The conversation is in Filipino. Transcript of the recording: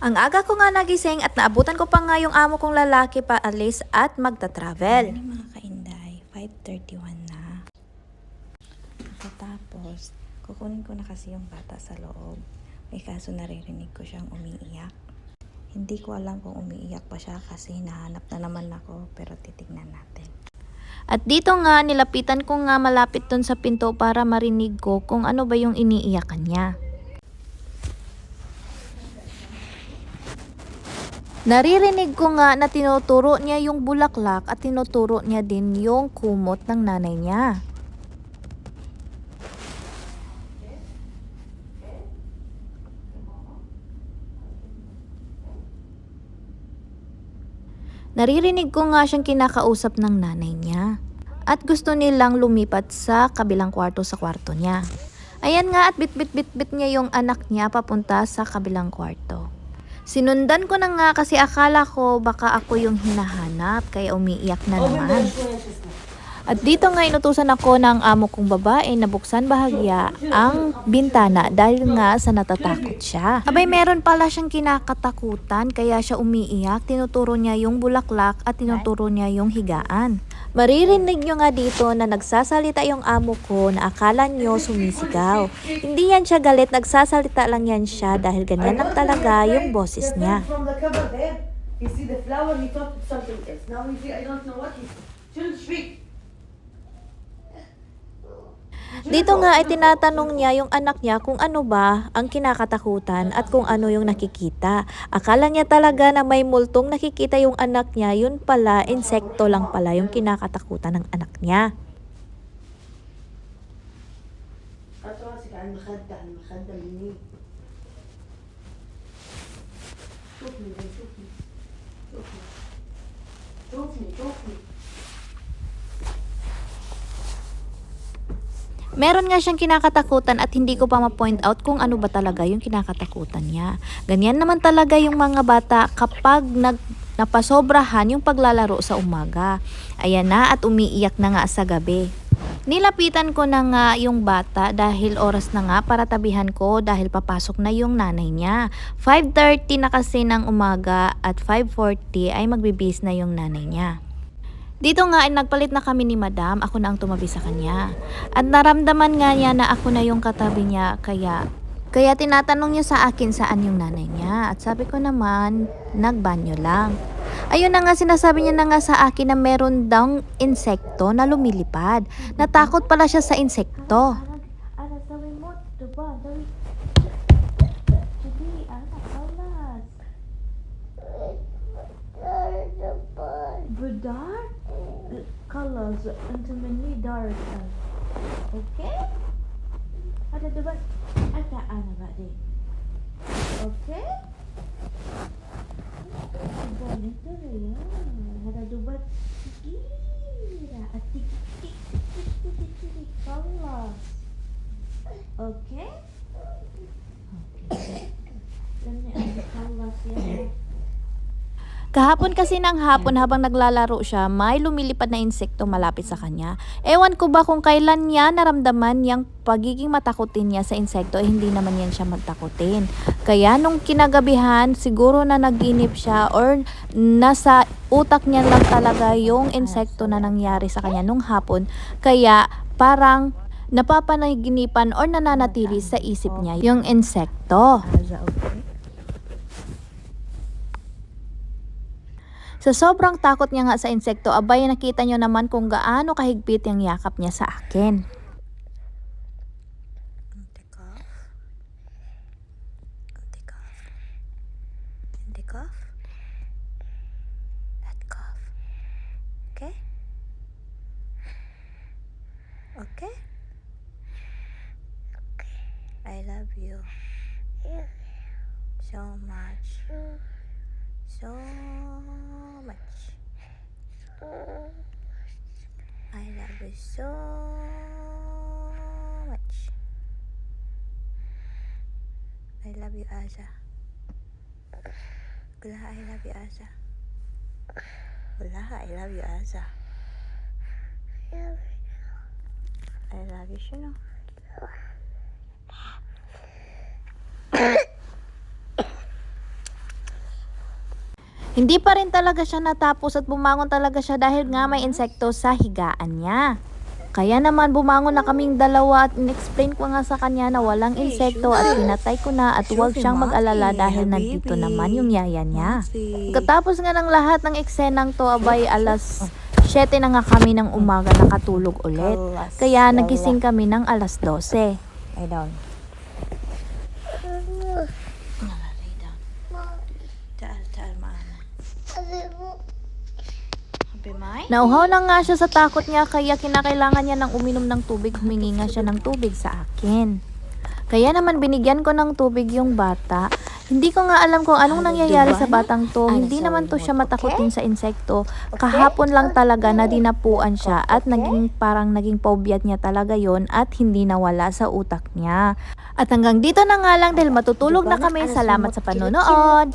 Ang aga ko nga nagising at naabutan ko pa nga yung amo kong lalaki pa alis at magta-travel. Ano mga kainday, 5.31 na. Pagkatapos, kukunin ko na kasi yung bata sa loob. May kaso naririnig ko siyang umiiyak. Hindi ko alam kung umiiyak pa siya kasi hinahanap na naman ako pero titignan natin. At dito nga, nilapitan ko nga malapit dun sa pinto para marinig ko kung ano ba yung iniiyakan niya. Naririnig ko nga na tinuturo niya yung bulaklak at tinuturo niya din yung kumot ng nanay niya. Naririnig ko nga siyang kinakausap ng nanay niya. At gusto nilang lumipat sa kabilang kwarto sa kwarto niya. Ayan nga at bit-bit-bit-bit niya yung anak niya papunta sa kabilang kwarto. Sinundan ko na nga kasi akala ko baka ako yung hinahanap kaya umiiyak na naman. At dito nga inutusan ako ng amo kong babae na buksan bahagya ang bintana dahil nga sa natatakot siya. Abay meron pala siyang kinakatakutan kaya siya umiiyak, tinuturo niya yung bulaklak at tinuturo niya yung higaan. Maririnig nyo nga dito na nagsasalita yung amo ko na akala nyo sumisigaw. Hindi yan siya galit, nagsasalita lang yan siya dahil ganyan lang talaga yung boses niya. You see the flower, he thought something else. Now you see, I don't know what he Shouldn't shriek. Dito nga ay tinatanong niya yung anak niya kung ano ba ang kinakatakutan at kung ano yung nakikita. Akala niya talaga na may multong nakikita yung anak niya, yun pala, insekto lang pala yung kinakatakutan ng anak niya. Tufni, Meron nga siyang kinakatakutan at hindi ko pa ma-point out kung ano ba talaga yung kinakatakutan niya. Ganyan naman talaga yung mga bata kapag nag napasobrahan yung paglalaro sa umaga. Ayan na at umiiyak na nga sa gabi. Nilapitan ko na nga yung bata dahil oras na nga para tabihan ko dahil papasok na yung nanay niya. 5.30 na kasi ng umaga at 5.40 ay magbibis na yung nanay niya. Dito nga ay nagpalit na kami ni madam, ako na ang tumabi sa kanya. At naramdaman nga niya na ako na yung katabi niya, kaya kaya tinatanong niya sa akin saan yung nanay niya. At sabi ko naman, nagbanyo lang. Ayun na nga sinasabi niya na nga sa akin na meron daw insekto na lumilipad. Natakot pala siya sa insekto. Colors, into many dark. Okay? Ada diba? Ada anak ba di? Okay? Ganito na yan. Ada diba? Kira. At tik tik tik tik tik colors. Okay? Okay. Ganyan ang colors yan. Kahapon kasi ng hapon habang naglalaro siya, may lumilipad na insekto malapit sa kanya. Ewan ko ba kung kailan niya naramdaman yung pagiging matakutin niya sa insekto, eh hindi naman yan siya magtakutin. Kaya nung kinagabihan, siguro na naginip siya or nasa utak niya lang talaga yung insekto na nangyari sa kanya nung hapon. Kaya parang napapanaginipan or nananatili sa isip niya yung insekto. Aza, okay? Sa sobrang takot niya nga sa insekto, abay nakita niyo naman kung gaano kahigpit yung yakap niya sa akin. Okay? Okay? I love you. So much. So much. I love you so much. I love you, Asa. I love you, Asa. Wala, I love you, Asa. I love you, Shino. Hindi pa rin talaga siya natapos at bumangon talaga siya dahil nga may insekto sa higaan niya. Kaya naman bumangon na kaming dalawa at in-explain ko nga sa kanya na walang insekto at pinatay ko na at huwag siyang mag-alala dahil nandito naman yung yaya niya. Pagkatapos nga ng lahat ng eksenang to abay alas 7 na nga kami ng umaga nakatulog ulit. Kaya nagising kami ng alas 12. Lie down. Nauhaw na nga siya sa takot niya kaya kinakailangan niya ng uminom ng tubig. Humingi nga siya ng tubig sa akin. Kaya naman binigyan ko ng tubig yung bata. Hindi ko nga alam kung anong nangyayari sa batang to. Hindi naman to siya matakotin sa insekto. Kahapon lang talaga na dinapuan siya at naging parang naging phobia niya talaga yon at hindi nawala sa utak niya. At hanggang dito na nga lang dahil matutulog na kami. Salamat sa panonood.